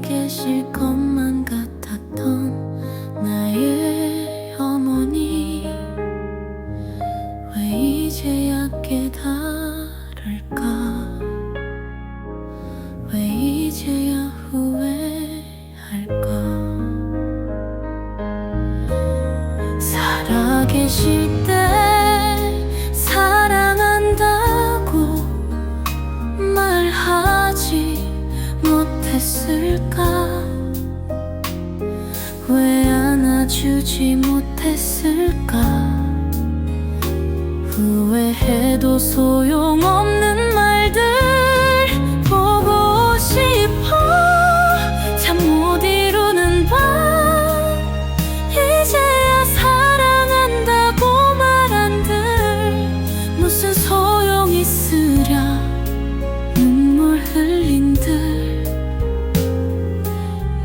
계실 것만 같았던 나의 어머니. 왜 이제야 깨달을까? 왜 이제야 후회할까? 살아계실 때 못했을까? 왜 안아주지 못했을까? 후회해도 소용없는 말들 보고 싶어. 참 못 이루는 밤 이제야 사랑한다고 말한들 무슨 소용 있으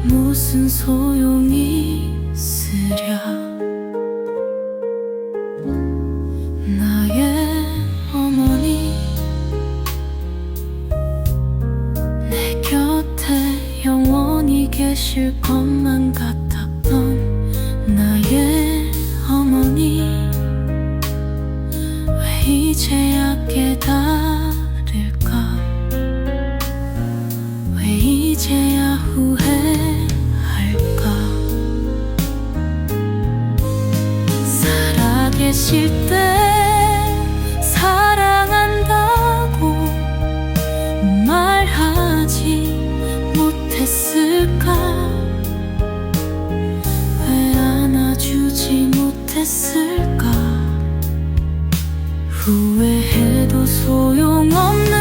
무슨 소용이 있으랴? 나의 어머니 내 곁에 영원히 계실 것만 같았던 나의 어머니 왜 이제야 깨달을 계실 때 사랑한다고 말하지 못했을까? 왜 안아주지 못했을까? 후회해도 소용없는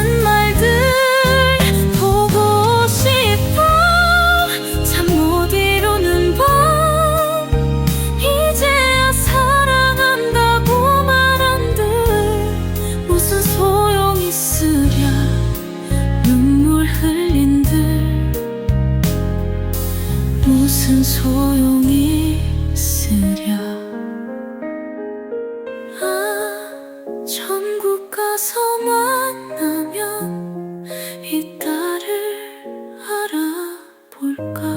소용이 있으랴. 아 천국 가서 만나면 이 딸을 알아볼까?